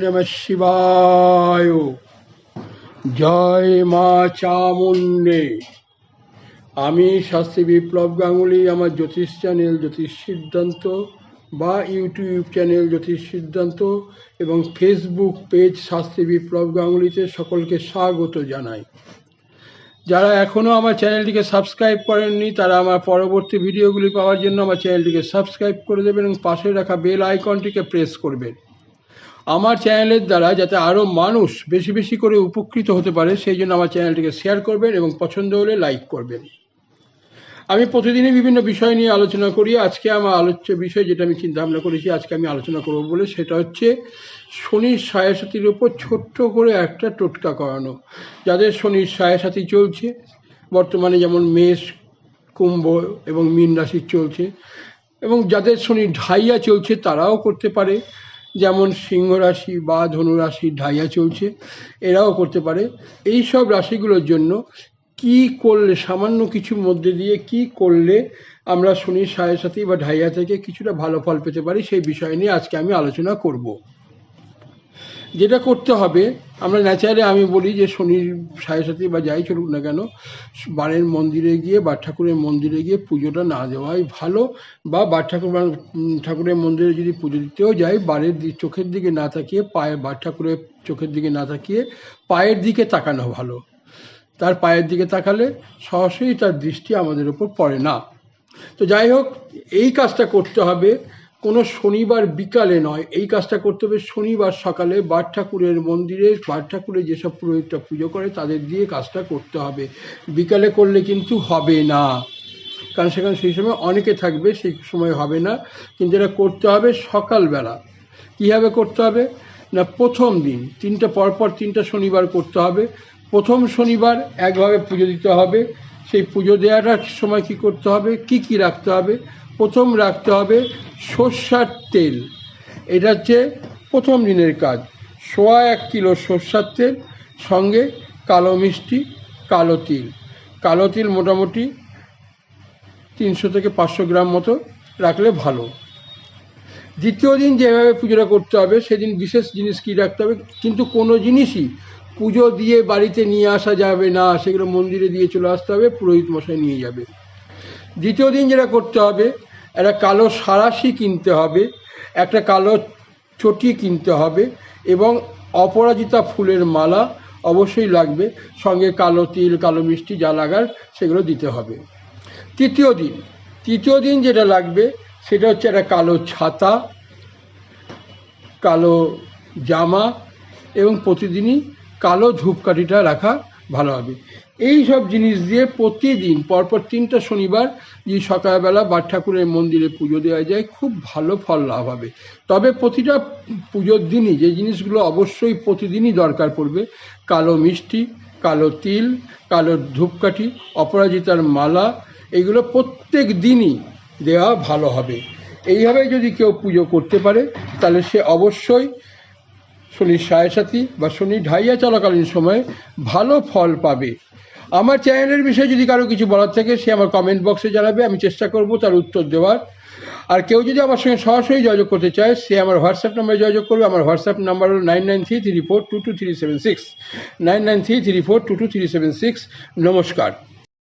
নম শিবায় জয় মা চামুণ্ডে আমি শাস্ত্রী বিপ্লব গাঙ্গুলি, আমার জ্যোতিষ চ্যানেল জ্যোতিষ সিদ্ধান্ত বা ইউটিউব চ্যানেল জ্যোতিষ সিদ্ধান্ত এবং ফেসবুক পেজ শাস্ত্রী বিপ্লব গাঙ্গুলিতে সকলকে স্বাগত জানাই। যারা এখনও আমার চ্যানেলটিকে সাবস্ক্রাইব করেননি, তারা আমার পরবর্তী ভিডিওগুলি পাওয়ার জন্য আমার চ্যানেলটিকে সাবস্ক্রাইব করে দেবেন এবং পাশে রাখা বেল আইকনটিকে প্রেস করবেন। আমার চ্যানেলের দ্বারা যাতে আরও মানুষ বেশি বেশি করে উপকৃত হতে পারে, সেই জন্য আমার চ্যানেলটিকে শেয়ার করবেন এবং পছন্দ হলে লাইক করবেন। আমি প্রতিদিনই বিভিন্ন বিষয় নিয়ে আলোচনা করি। আজকে আমার আলোচ্য বিষয় যেটা আমি চিন্তা ভাবনা করেছি, আজকে আমি আলোচনা করব বলে, সেটা হচ্ছে শনির সায়াসাতির ওপর ছোট্ট করে একটা টোটকা করানো। যাদের শনির সায়াসাতি চলছে, বর্তমানে যেমন মেষ, কুম্ভ এবং মীন রাশির চলছে, এবং যাদের শনি ঢাইয়া চলছে, তারাও করতে পারে। যেমন সিংহ রাশি বা ধনু রাশি ঢাইয়া চলছে, এরাও করতে পারে। এই সব রাশিগুলোর জন্য কি করলে, সামান্য কিছুর মধ্যে দিয়ে কি করলে আমরা শনির সাড়ে সাথে বা ঢাইয়া থেকে কিছুটা ভালো ফল পেতে পারি, সেই বিষয় নিয়ে আজকে আমি আলোচনা করব। যেটা করতে হবে, আমরা ন্যাচারে আমি বলি যে শনির সাড়ে সাথে বা যাই চলুক না কেন বাড়ির মন্দিরে গিয়ে বা ঠাকুরের মন্দিরে গিয়ে পুজোটা না দেওয়াই ভালো বা বার ঠাকুর ঠাকুরের মন্দিরে যদি পুজো দিতেও যাই বাড়ির চোখের দিকে না তাকিয়ে পায়ে বার ঠাকুরের চোখের দিকে না তাকিয়ে পায়ের দিকে তাকানো ভালো। তার পায়ের দিকে তাকালে সরাসরি তার দৃষ্টি আমাদের উপর পড়ে না। তো যাই হোক, এই কাজটা করতে হবে। কোনো শনিবার বিকালে নয়, এই কাজটা করতে হবে শনিবার সকালে। বার ঠাকুরের মন্দিরে বার ঠাকুরের যেসব পুরোহিতটা পুজো করে, তাদের দিয়ে কাজটা করতে হবে। বিকালে করলে কিন্তু হবে না। কারণ সেখানে সেই সময় অনেকে থাকবে, সেই সময় হবে না। কিন্তু এটা করতে হবে সকালবেলা। কীভাবে করতে হবে? না, প্রথম দিন, তিনটা পরপর তিনটা শনিবার করতে হবে। প্রথম শনিবার একভাবে পুজো দিতে হবে। সেই পুজো দেওয়াটার সময় কি করতে হবে? কি কি রাখতে হবে? প্রথম রাখতে হবে সর্ষার তেল। এটা হচ্ছে প্রথম দিনের কাজ। সোয়া এক কিলো সর্ষার তেল, সঙ্গে কালো মিষ্টি, কালো তিল। কালো তিল মোটামুটি তিনশো থেকে পাঁচশো গ্রাম মতো রাখলে ভালো। দ্বিতীয় দিন যেভাবে পুজোটা করতে হবে, সেদিন বিশেষ জিনিস কী রাখতে হবে? কিন্তু কোনো জিনিসই পুজো দিয়ে বাড়িতে নিয়ে আসা যাবে না, সেগুলো মন্দিরে দিয়ে চলে আসতে হবে, পুরোহিত মশাই নিয়ে যাবে। দ্বিতীয় দিন যেটা করতে হবে, একটা কালো সারাশি কিনতে হবে, একটা কালো চটি কিনতে হবে এবং অপরাজিতা ফুলের মালা অবশ্যই লাগবে, সঙ্গে কালো তিল, কালো মিষ্টি যা লাগার সেগুলো দিতে হবে। তৃতীয় দিন তৃতীয় দিন যেটা লাগবে, সেটা হচ্ছে একটা কালো ছাতা, কালো জামা এবং প্রতিদিনই কালো ধূপকাঠিটা রাখা ভালো হবে। এই সব জিনিস দিয়ে প্রতিদিন, পরপর তিনটা শনিবার যে সকালবেলা বার ঠাকুরের মন্দিরে পুজো দেওয়া যায়, খুব ভালো ফল লাভ হবে। তবে প্রতিটা পুজোর দিনই যে জিনিসগুলো অবশ্যই প্রতিদিনই দরকার পড়বে, কালো মিষ্টি, কালো তিল, কালো ধূপকাঠি, অপরাজিতার মালা, এগুলো প্রত্যেক দিনই দেওয়া ভালো হবে। এইভাবে যদি কেউ পুজো করতে পারে, তাহলে সে অবশ্যই শনির সাথী বা শনি ঢাইয়া চলাকালীন সময়ে ভালো ফল পাবে। আমার চ্যানেলের বিষয়ে যদি কারও কিছু বলার থাকে, সে আমার কমেন্ট বক্সে জানাবে, আমি চেষ্টা করব তার উত্তর দেওয়ার। আর কেউ যদি আমার সঙ্গে সরাসরি যোগাযোগ করতে চায়, সে আমার হোয়াটসঅ্যাপ নাম্বারে যোগাযোগ করবে। আমার হোয়াটসঅ্যাপ নাম্বার হলো nine nine three three four two two three seven six nine nine three three four two two three seven six নমস্কার।